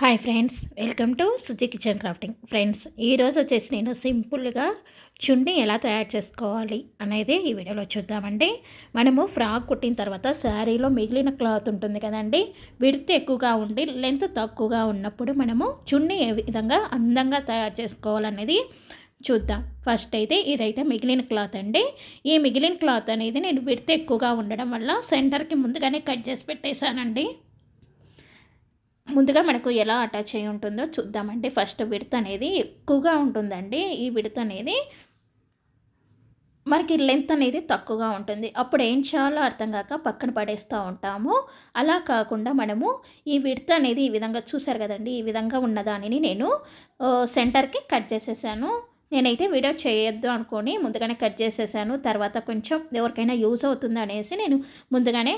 Hi friends welcome to Suji kitchen crafting. Friends ఈరోజు వచ్చేసి నేను సింపుల్గా చున్ని ఎలా తయారు చేసుకోవాలి అనేది ఈ వీడియోలో చూద్దామండి. మనము ఫ్రాక్ కుట్టిన తర్వాత శారీలో మిగిలిన క్లాత్ ఉంటుంది కదండి విడత్ ఎక్కువగా ఉండి లెంత్ తక్కువగా ఉన్నప్పుడు మనము చున్నీ ఏ విధంగా అందంగా తయారు చేసుకోవాలనేది చూద్దాం. ఫస్ట్ అయితే ఇదైతే మిగిలిన క్లాత్ అండి. ఈ మిగిలిన క్లాత్ అనేది నేను విడత ఎక్కువగా ఉండడం వల్ల సెంటర్కి ముందుగానే కట్ చేసి పెట్టేశానండి. ముందుగా మనకు ఎలా అటాచ్ అయి ఉంటుందో చూద్దామండి. ఫస్ట్ విడత అనేది ఎక్కువగా ఉంటుందండి. ఈ విడత అనేది మనకి లెంత్ అనేది తక్కువగా ఉంటుంది. అప్పుడు ఏం చేయాలో అర్థం కాక పక్కన పడేస్తూ ఉంటాము. అలా కాకుండా మనము ఈ విడత అనేది ఈ విధంగా చూసారు కదండి. ఈ విధంగా ఉన్నదానిని నేను సెంటర్కి కట్ చేసేసాను. నేనైతే వీడియో చేయొద్దు అనుకొని ముందుగానే కట్ చేసేసాను. తర్వాత కొంచెం ఎవరికైనా యూజ్ అవుతుంది అనేసి నేను ముందుగానే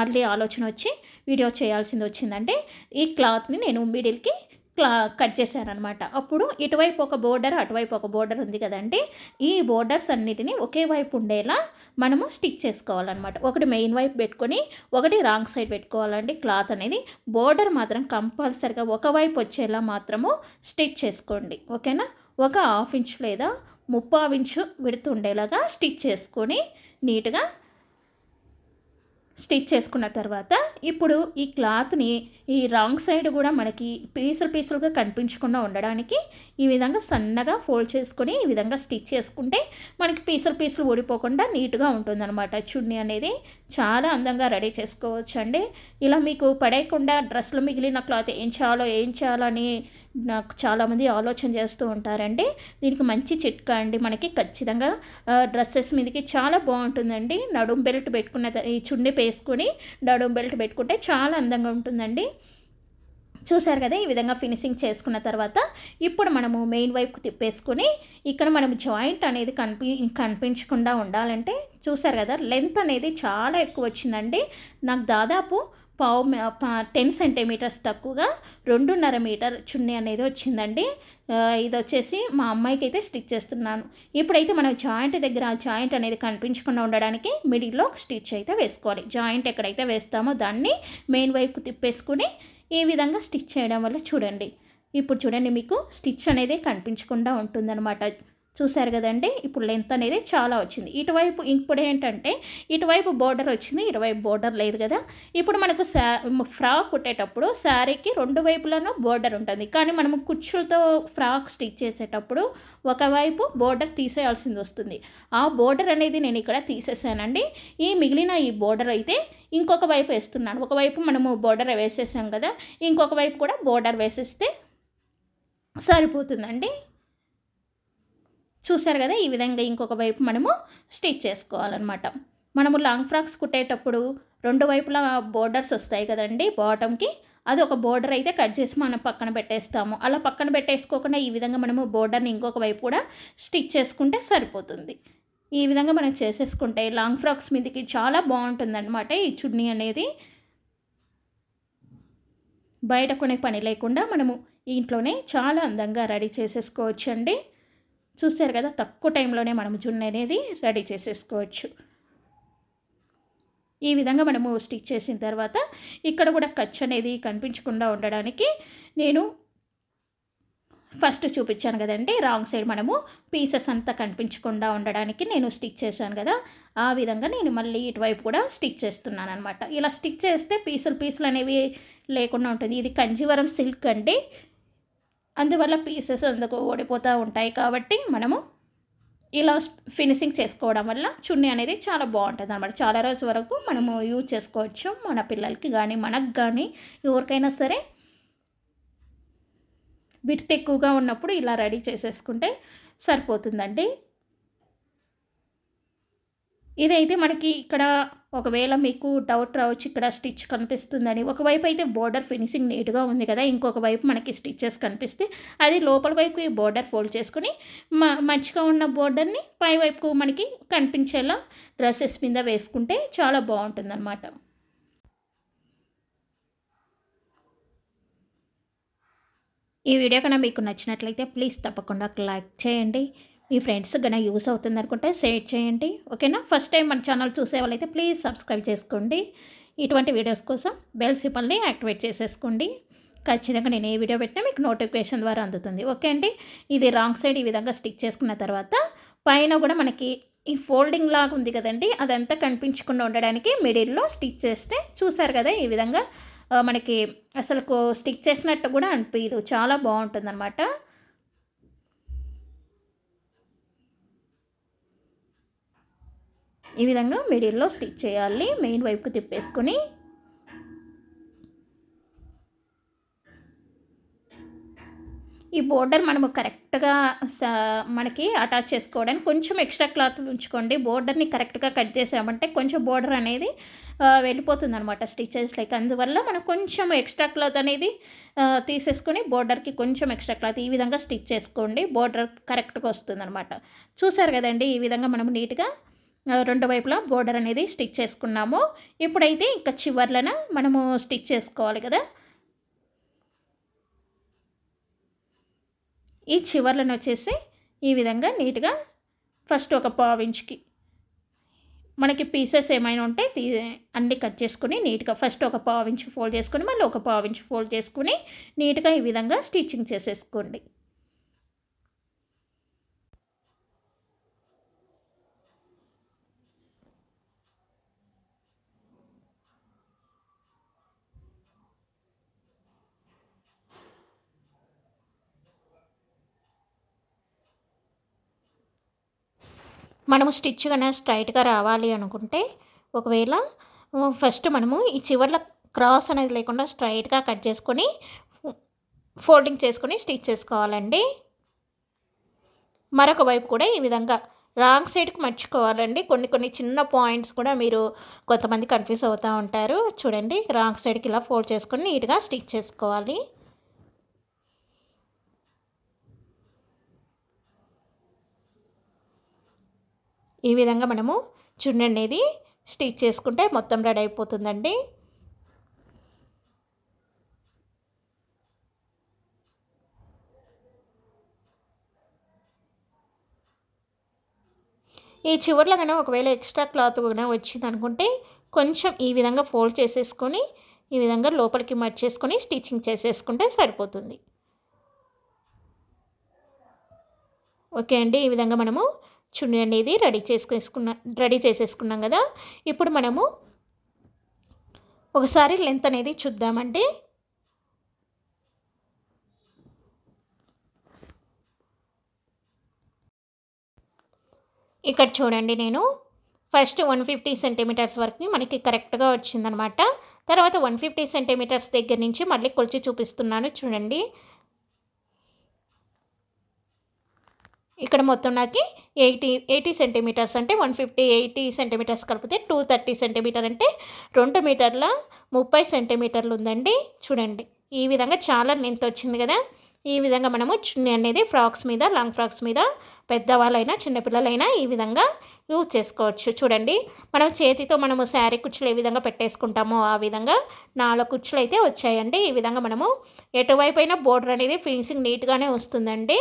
మళ్ళీ ఆలోచన వచ్చి వీడియో చేయాల్సింది వచ్చిందంటే ఈ క్లాత్ని నేను మిడిల్కి క్లా కట్ చేశానమాట అప్పుడు ఇటువైపు ఒక బోర్డర్ అటువైపు ఒక బోర్డర్ ఉంది కదండి. ఈ బోర్డర్స్ అన్నిటిని ఒకే వైపు ఉండేలా మనము స్టిచ్ చేసుకోవాలన్నమాట. ఒకటి మెయిన్ వైపు పెట్టుకొని ఒకటి రాంగ్ సైడ్ పెట్టుకోవాలండి క్లాత్ అనేది. బోర్డర్ మాత్రం కంపల్సరిగా ఒకవైపు వచ్చేలా మాత్రము స్టిచ్ చేసుకోండి. ఓకేనా? ఒక హాఫ్ ఇంచ్ లేదా ముప్పావు ఇంచు విడుతుండేలాగా స్టిచ్ చేసుకొని నీట్గా స్టిచ్ చేసుకున్న తర్వాత ఇప్పుడు ఈ క్లాత్ని ఈ రాంగ్ సైడ్ కూడా మనకి పీసులు పీసులుగా కనిపించకుండా ఉండడానికి ఈ విధంగా సన్నగా ఫోల్డ్ చేసుకొని ఈ విధంగా స్టిచ్ చేసుకుంటే మనకి పీసులు పీసులు ఊడిపోకుండా నీట్గా ఉంటుందన్నమాట. చున్నీ అనేది చాలా అందంగా రెడీ చేసుకోవచ్చు అండి ఇలా మీకు పడేయకుండా డ్రెస్సులు మిగిలిన క్లాత్ ఏం చేయాలో ఏం చేయాలని నాకు చాలామంది ఆలోచన చేస్తూ ఉంటారండి. దీనికి మంచి చిట్కా అండి. మనకి ఖచ్చితంగా డ్రెస్సెస్ మీదకి చాలా బాగుంటుందండి. నడుం బెల్ట్ పెట్టుకున్న ఈ చున్నీ వేసుకొని నడుం బెల్ట్ పెట్టుకుంటే చాలా అందంగా ఉంటుందండి. చూసారు కదా ఈ విధంగా ఫినిషింగ్ చేసుకున్న తర్వాత ఇప్పుడు మనము మెయిన్ వైపుకు తిప్పేసుకొని ఇక్కడ మనం జాయింట్ అనేది కనిపి కనిపించకుండా ఉండాలంటే చూసారు కదా లెంత్ అనేది చాలా ఎక్కువ వచ్చిందండి. నాకు దాదాపు పావు టెన్ సెంటీమీటర్స్ తక్కువగా రెండున్నర మీటర్ చున్నీ అనేది వచ్చిందండి. ఇది వచ్చేసి మా అమ్మాయికి అయితే స్టిచ్ చేస్తున్నాను. ఇప్పుడైతే మనం జాయింట్ దగ్గర జాయింట్ అనేది కనిపించకుండా ఉండడానికి మిడిల్లో ఒక స్టిచ్ అయితే వేసుకోవాలి. జాయింట్ ఎక్కడైతే వేస్తామో దాన్ని మెయిన్ వైపు తిప్పేసుకుని ఈ విధంగా స్టిచ్ చేయడం వల్ల చూడండి. ఇప్పుడు చూడండి మీకు స్టిచ్ అనేది కనిపించకుండా ఉంటుందన్నమాట. చూసారు కదండి? ఇప్పుడు లెంత్ అనేది చాలా వచ్చింది. ఇటువైపు ఇప్పుడు ఏంటంటే ఇటువైపు బోర్డర్ వచ్చింది. ఇటువైపు బోర్డర్ లేదు కదా? ఇప్పుడు మనకు శా ఫ్రాక్ కుట్టేటప్పుడు శారీకి రెండు వైపులను బోర్డర్ ఉంటుంది. కానీ మనము కుచ్చులతో ఫ్రాక్ స్టిచ్ చేసేటప్పుడు ఒకవైపు బోర్డర్ తీసేయాల్సింది వస్తుంది. ఆ బోర్డర్ అనేది నేను ఇక్కడ తీసేసానండి. ఈ మిగిలిన ఈ బోర్డర్ అయితే ఇంకొక వైపు వేస్తున్నాను. ఒకవైపు మనము బోర్డర్ వేసేసాం కదా? ఇంకొక వైపు కూడా బోర్డర్ వేసేస్తే సరిపోతుందండి. చూసారు కదా? ఈ విధంగా ఇంకొక వైపు మనము స్టిచ్ చేసుకోవాలన్నమాట. మనము లాంగ్ ఫ్రాక్స్ కుట్టేటప్పుడు రెండు వైపులా బోర్డర్స్ వస్తాయి కదండి బాటమ్కి. అది ఒక బోర్డర్ అయితే కట్ చేసి మనం పక్కన పెట్టేస్తాము. అలా పక్కన పెట్టేసుకోకుండా ఈ విధంగా మనము బోర్డర్ని ఇంకొక వైపు కూడా స్టిచ్ చేసుకుంటే సరిపోతుంది. ఈ విధంగా మనం చేసేసుకుంటే లాంగ్ ఫ్రాక్స్ మీదకి చాలా బాగుంటుందన్నమాట ఈ చున్నీ అనేది. బయట కొనే పని లేకుండా మనము ఇంట్లోనే చాలా అందంగా రెడీ చేసేసుకోవచ్చు అండి చూసారు కదా తక్కువ టైంలోనే మనము జున్ను అనేది రెడీ చేసేసుకోవచ్చు. ఈ విధంగా మనము స్టిచ్ చేసిన తర్వాత ఇక్కడ కూడా ఖర్చు అనేది కనిపించకుండా ఉండడానికి నేను ఫస్ట్ చూపించాను కదండి రాంగ్ సైడ్ మనము పీసెస్ అంతా కనిపించకుండా ఉండడానికి నేను స్టిచ్ చేశాను కదా ఆ విధంగా నేను మళ్ళీ ఇటువైపు కూడా స్టిచ్ చేస్తున్నాను అనమాట ఇలా స్టిచ్ చేస్తే పీసులు పీసులు అనేవి లేకుండా ఉంటుంది. ఇది కంజీవరం సిల్క్ అండి. అందువల్ల పీసెస్ అందుకు ఓడిపోతూ ఉంటాయి కాబట్టి మనము ఇలా ఫినిషింగ్ చేసుకోవడం వల్ల చున్నీ అనేది చాలా బాగుంటుంది అనమాట చాలా రోజు వరకు మనము యూజ్ చేసుకోవచ్చు. మన పిల్లలకి కానీ మనకు కానీ ఎవరికైనా సరే విడత్ ఎక్కువగా ఉన్నప్పుడు ఇలా రెడీ చేసేసుకుంటే సరిపోతుందండి. ఇదైతే మనకి ఇక్కడ ఒకవేళ మీకు డౌట్ రావచ్చు ఇక్కడ స్టిచ్ కనిపిస్తుందని. ఒకవైపు అయితే బోర్డర్ ఫినిషింగ్ నీట్గా ఉంది కదా ఇంకొక వైపు మనకి స్టిచ్చెస్ కనిపిస్తే అది లోపల వైపు ఈ బోర్డర్ ఫోల్డ్ చేసుకుని మంచిగా ఉన్న బోర్డర్ని పై వైపు మనకి కనిపించేలా డ్రెస్సెస్ మీద వేసుకుంటే చాలా బాగుంటుందన్నమాట. ఈ వీడియో కన్నా మీకు నచ్చినట్లయితే ప్లీజ్ తప్పకుండా లైక్ చేయండి. మీ ఫ్రెండ్స్ కన్నా యూస్ అవుతుంది అనుకుంటే షేర్ చేయండి. ఓకేనా? ఫస్ట్ టైం మన ఛానల్ చూసే వాళ్ళైతే ప్లీజ్ సబ్స్క్రైబ్ చేసుకోండి. ఇటువంటి వీడియోస్ కోసం బెల్ సిపల్ని యాక్టివేట్ చేసేసుకోండి. ఖచ్చితంగా నేను ఏ వీడియో పెట్టినా మీకు నోటిఫికేషన్ ద్వారా అందుతుంది. ఓకే అండి? ఇది రాంగ్ సైడ్ ఈ విధంగా స్టిక్ చేసుకున్న తర్వాత పైన కూడా మనకి ఈ ఫోల్డింగ్ లాగా ఉంది కదండి? అదంతా కనిపించకుండా ఉండడానికి మిడిల్లో స్టిచ్ చేస్తే చూసారు కదా ఈ విధంగా మనకి అసలు స్టిక్ చేసినట్టు కూడా అనిపించదు చాలా బాగుంటుంది ఈ విధంగా మిడిల్లో స్టిచ్ చేయాలి. మెయిన్ వైపుకు తిప్పేసుకొని. ఈ బోర్డర్ మనము కరెక్ట్గా మనకి అటాచ్ చేసుకోవడానికి కొంచెం ఎక్స్ట్రా క్లాత్ ఉంచుకోండి. బోర్డర్ని కరెక్ట్గా కట్ చేసామంటే కొంచెం బోర్డర్ అనేది వెళ్ళిపోతుంది అనమాట స్టిచెస్ లైక్ అందువల్ల మనం కొంచెం ఎక్స్ట్రా క్లాత్ అనేది తీసేసుకొని బోర్డర్కి కొంచెం ఎక్స్ట్రా క్లాత్ ఈ విధంగా స్టిచ్ చేసుకోండి. బోర్డర్ కరెక్ట్గా వస్తుంది అనమాట చూసారు కదండి ఈ విధంగా మనం నీట్గా రెండు వైపులా బోర్డర్ అనేది స్టిచ్ చేసుకున్నాము. ఇప్పుడైతే ఇంకా చివర్లన మనము స్టిచ్ చేసుకోవాలి కదా. ఈ చివర్లను వచ్చేసి ఈ విధంగా నీట్గా ఫస్ట్ ఒక పావు ఇంచుకి మనకి పీసెస్ ఏమైనా ఉంటే తీ అన్నీ కట్ చేసుకుని నీట్గా ఫస్ట్ ఒక పావు ఇంచు ఫోల్డ్ చేసుకుని మళ్ళీ ఒక పావు ఇంచు ఫోల్డ్ చేసుకుని నీట్గా ఈ విధంగా స్టిచ్చింగ్ చేసేసుకోండి. మనము స్టిచ్ కన్నా స్ట్రైట్గా రావాలి అనుకుంటే ఒకవేళ ఫస్ట్ మనము ఈ చివర్ల క్రాస్ అనేది లేకుండా స్ట్రైట్గా కట్ చేసుకొని ఫోల్డింగ్ చేసుకొని స్టిచ్ చేసుకోవాలండి. మరొక వైపు కూడా ఈ విధంగా రాంగ్ సైడ్కి మర్చిపోవాలండి కొన్ని కొన్ని చిన్న పాయింట్స్ కూడా మీరు కొంతమంది కన్ఫ్యూజ్ అవుతూ ఉంటారు. చూడండి రాంగ్ సైడ్కి ఇలా ఫోల్డ్ చేసుకొని నీట్గా స్టిచ్ చేసుకోవాలి. ఈ విధంగా మనము చున్నీ అనేది స్టిచ్ చేసుకుంటే మొత్తం రెడీ అయిపోతుందండి. ఈ చివరిలో కన్నా ఒకవేళ ఎక్స్ట్రా క్లాత్ కూడా వచ్చింది అనుకుంటే కొంచెం ఈ విధంగా ఫోల్డ్ చేసేసుకొని ఈ విధంగా లోపలికి మర్చేసుకొని స్టిచ్చింగ్ చేసేసుకుంటే సరిపోతుంది. ఓకే అండి ఈ విధంగా మనము చున్నీ అనేది రెడీ చేసుకేసుకున్న రెడీ చేసేసుకున్నాం కదా. ఇప్పుడు మనము ఒకసారి లెంత్ అనేది చూద్దామండి ఇక్కడ చూడండి నేను. ఫస్ట్ వన్ ఫిఫ్టీ సెంటీమీటర్స్ వరకు మనకి కరెక్ట్గా వచ్చిందనమాట. తర్వాత వన్ ఫిఫ్టీ సెంటీమీటర్స్ దగ్గర నుంచి మళ్ళీ కొలిచి చూపిస్తున్నాను చూడండి. ఇక్కడ మొత్తం నాకు ఎయిటీ ఎయిటీ సెంటీమీటర్స్ అంటే వన్ ఫిఫ్టీ ఎయిటీ సెంటీమీటర్స్ కలిపితే టూ థర్టీ సెంటీమీటర్ అంటే రెండు మీటర్ల ముప్పై సెంటీమీటర్లు ఉందండి. చూడండి ఈ విధంగా చాలా లెంత్ వచ్చింది కదా. ఈ విధంగా మనము చున్నీ అనేది ఫ్రాక్స్ మీద లాంగ్ ఫ్రాక్స్ మీద పెద్దవాళ్ళైనా చిన్నపిల్లలైనా ఈ విధంగా యూజ్ చేసుకోవచ్చు. చూడండి మనం చేతితో మనము శారీ కుచ్చులు ఏ విధంగా పెట్టేసుకుంటామో ఆ విధంగా నాలుగు కుచ్చులు అయితే వచ్చాయండి. ఈ విధంగా మనము ఎటువైపు అయినా బోర్డర్ అనేది ఫినిషింగ్ నీట్గానే వస్తుందండి.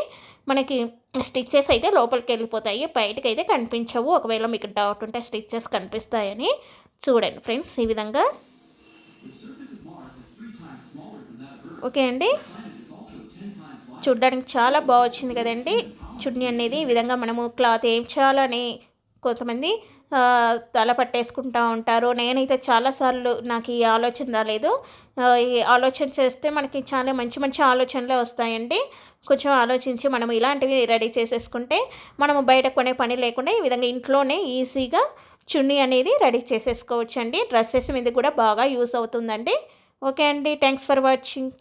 మనకి స్టిచ్చెస్ అయితే లోపలికి వెళ్ళిపోతాయి. బయటకు అయితే కనిపించవు. ఒకవేళ మీకు డౌట్ ఉంటే స్టిచ్చెస్ కనిపిస్తాయని చూడండి ఫ్రెండ్స్ ఈ విధంగా. ఓకే అండి. చూడ్డానికి చాలా బాగా వచ్చింది కదండి. చున్నీ అనేది ఈ విధంగా మనము క్లాత్ ఏం చేయాలని కొంతమంది తల పట్టేసుకుంటూ ఉంటారు. నేనైతే చాలాసార్లు నాకు ఈ ఆలోచన రాలేదు. ఈ ఆలోచన చేస్తే మనకి చాలా మంచి మంచి ఆలోచనలే వస్తాయండి. కొంచెం ఆలోచించి మనం ఇలాంటివి రెడీ చేసేసుకుంటే మనము బయట కొనే పని లేకుండా ఈ విధంగా ఇంట్లోనే ఈజీగా చున్నీ అనేది రెడీ చేసేసుకోవచ్చు అండి డ్రెస్సెస్ మీద కూడా బాగా యూస్ అవుతుందండి. ఓకే అండి. Thanks for watching.